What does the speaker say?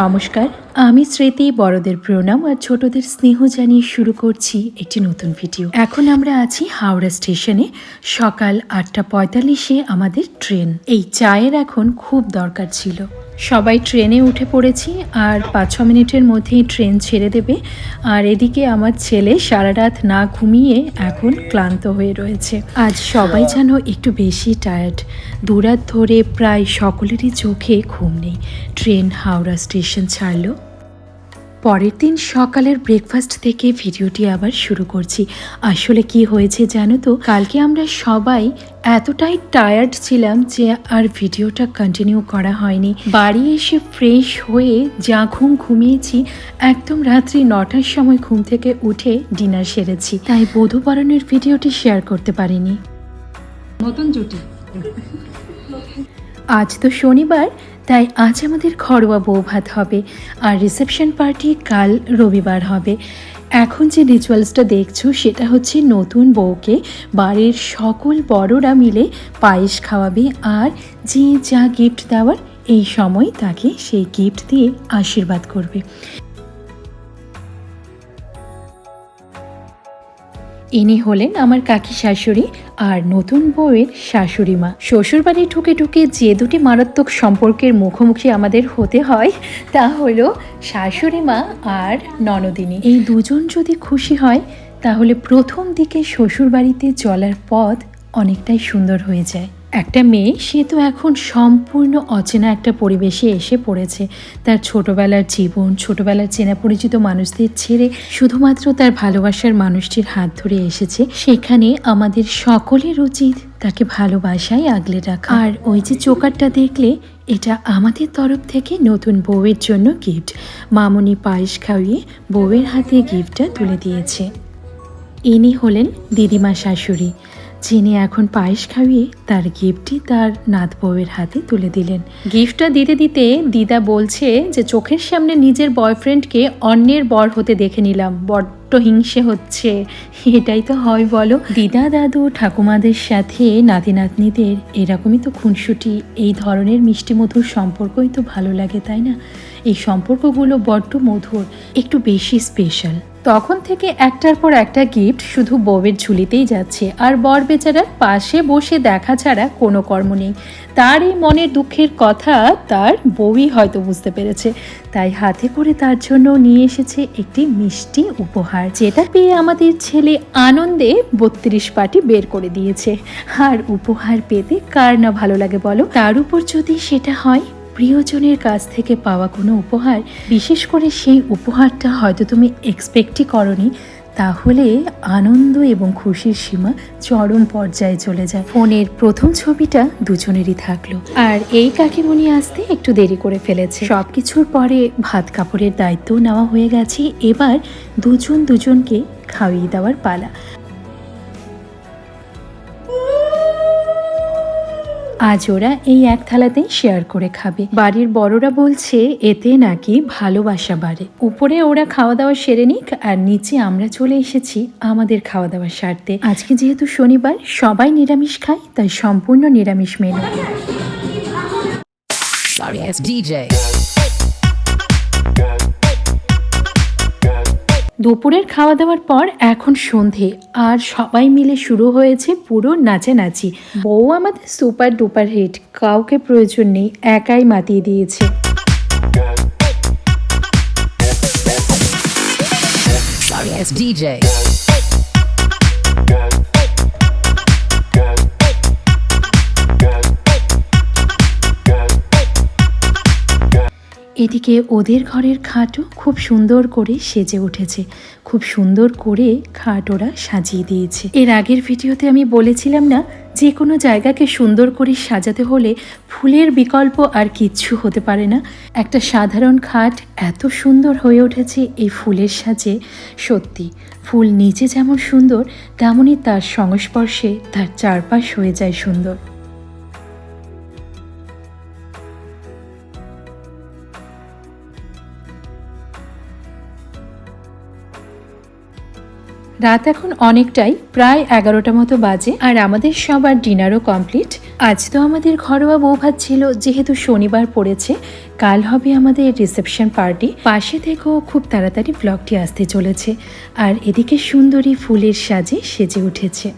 নমস্কার, আমি স্মৃতি বড়দের প্রণাম আর ছোটদের স্নেহ জানিয়ে শুরু করছি একটি নতুন ভিডিও। এখন আমরা আছি হাওড়া স্টেশনে, সকাল আটটা পঁয়তাল্লিশে আমাদের ট্রেন। এই চায়ের এখন খুব দরকার ছিল। সবাই ট্রেনে উঠে পড়েছি আর পাঁচ ছ মিনিটের মধ্যেই ট্রেন ছেড়ে দেবে। আর এদিকে আমার ছেলে সারা রাত না ঘুমিয়ে এখন ক্লান্ত হয়ে রয়েছে। আজ সবাই যেন একটু বেশি টায়ার্ড দুরাত ধরে প্রায় সকলেরই চোখে ঘুম নেই। ট্রেন হাওড়া স্টেশন ছাড়লো। পরের দিন সকালের ব্রেকফাস্ট থেকে ভিডিওটি আবার শুরু করছি। আসলে কি হয়েছে জানো তো? কালকে আমরা সবাই এতটাই টায়ার্ড ছিলাম যে আর ভিডিওটা কন্টিনিউ করা হয়নি। বাড়ি এসে ফ্রেশ হয়ে যা ঘুম ঘুমিয়েছি, একদম রাত্রি নটার সময় ঘুম থেকে উঠে ডিনার সেরেছি। তাই বধূবরণের ভিডিওটি শেয়ার করতে পারিনি। নতুন জুটি। আজ তো শনিবার, তাই আজ আমাদের ঘরোয়া বউ ভাত হবে। আর রিসেপশন পার্টি কাল রবিবার হবে। এখন যে রিচুয়ালসটা দেখছ, সেটা হচ্ছে নতুন বউকে বাড়ির সকল বড়রা মিলে পায়েস খাওয়াবে আর যে যা গিফট দেওয়ার, এই সময় তাকে সেই গিফট দিয়ে আশীর্বাদ করবে। ইনি হলেন আমার কাকি শাশুড়ি আর নতুন বউয়ের শাশুড়ি মা। শ্বশুরবাড়ি ঢুকে ঢুকে যে দুটি মারাত্মক সম্পর্কের মুখোমুখি আমাদের হতে হয়, তা হল শাশুড়ি মা আর ননদিনী। এই দুজন যদি খুশি হয়, তাহলে প্রথম দিকে শ্বশুরবাড়িতে চলার পথ অনেকটাই সুন্দর হয়ে যায়। একটা মেয়ে, সে তো এখন সম্পূর্ণ অচেনা একটা পরিবেশে এসে পড়েছে। তার ছোটবেলার জীবন, ছোটবেলার চেনা পরিচিত মানুষদের ছেড়ে শুধুমাত্র তার ভালোবাসার মানুষটির হাত ধরে এসেছে। সেখানে আমাদের সকলের উচিত তাকে ভালোবাসায় আগলে রাখা। আর ওই যে চোকারটা দেখলে, এটা আমাদের তরফ থেকে নতুন বউয়ের জন্য গিফট মামনি পায়েস খাওয়িয়ে বউয়ের হাতে গিফটটা তুলে দিয়েছে। ইনি হলেন দিদিমা শাশুড়ি। যিনি এখন পায়েস খাইয়ে তার গিফটটি তার নাত বউয়ের হাতে তুলে দিলেন। গিফটটা দিতে দিতে দিদা বলছে যে, চোখের সামনে নিজের বয়ফ্রেন্ডকে অন্যের বর হতে দেখে নিলাম। বড্ড হিংসে হচ্ছে। এটাই তো হয় বলো। দিদা, দাদু, ঠাকুমাদের সাথে নাতি নাতনিদের এরকমই তো খুনসুটি। এই ধরনের মিষ্টি মধুর সম্পর্কই তো ভালো লাগে, তাই না? এই সম্পর্কগুলো বড্ড মধুর, একটু বেশি স্পেশাল তখন থেকে একটার পর একটা গিফট শুধু বউয়ের ঝুলিতেই যাচ্ছে। আর বর বেচারার পাশে বসে দেখা ছাড়া কোনো কর্ম নেই। তার এই মনের দুঃখের কথা তার বউই হয়তো বুঝতে পেরেছে। তাই হাতে করে তার জন্য নিয়ে এসেছে একটি মিষ্টি উপহার, যেটা পেয়ে আমাদের ছেলে আনন্দে বত্রিশ পাটি বের করে দিয়েছে। আর উপহার পেতে কার না ভালো লাগে বলো? তার উপর যদি সেটা হয় প্রিয়জনের কাছ থেকে পাওয়া কোনো উপহার, বিশেষ করে সেই উপহারটা হয়তো তুমি এক্সপেক্টই করনি, তাহলে আনন্দ এবং খুশির সীমা চরম পর্যায়ে চলে যায়। ফোনের প্রথম ছবিটা দুজনেরই থাকল। আর এই কাকিমণি আসতে একটু দেরি করে ফেলেছে। সবকিছুর পরে ভাত কাপড়ের দায়িত্ব নেওয়া হয়ে গেছে। এবার দুজন দুজনকে খাইয়ে দেওয়ার পালা। আজ ওরা এই এক থালাতেই শেয়ার করে খাবে। বাড়ির বড়রা বলছে, এতে নাকি ভালোবাসা বাড়ে। উপরে ওরা খাওয়া দাওয়া সেরে নিক, আর নিচে আমরা চলে এসেছি আমাদের খাওয়া দাওয়া সারতে। আজকে যেহেতু শনিবার, সবাই নিরামিষ খায়, তাই সম্পূর্ণ নিরামিষ মেনু। DJ. দুপুরের খাওয়া দাওয়ার পর এখন সন্ধে আর সবাই মিলে শুরু হয়েছে পুরো নাচানাচি বউ আমাদের সুপার ডুপার হিট, কাউকে প্রয়োজন নেই, একাই মাতিয়ে দিয়েছে DJ. এদিকে ওদের ঘরের খাটও খুব সুন্দর করে সেজে উঠেছে। খুব সুন্দর করে খাট ওরা সাজিয়ে দিয়েছে। এর আগের ভিডিওতে আমি বলেছিলাম না, যে কোনো জায়গাকে সুন্দর করে সাজাতে হলে ফুলের বিকল্প আর কিচ্ছু হতে পারে না। একটা সাধারণ খাট এত সুন্দর হয়ে উঠেছে এই ফুলের সাজে। সত্যি, ফুল নিচে যেমন সুন্দর, তেমনই তার সংস্পর্শে তার চারপাশ হয়ে যায় সুন্দর। রাত এখন অনেকটাই, প্রায় এগারোটা মতো বাজে, আর আমাদের সবার ডিনারও কমপ্লিট। আজ তো আমাদের ঘরোয়া বউ ভাত ছিল, যেহেতু শনিবার পড়েছে, কাল হবে আমাদের রিসেপশন পার্টি। পাশে থেকেও খুব তাড়াতাড়ি ব্লগটি আসতে চলেছে, আর এদিকে সুন্দরী ফুলের সাজে সেজে উঠেছে।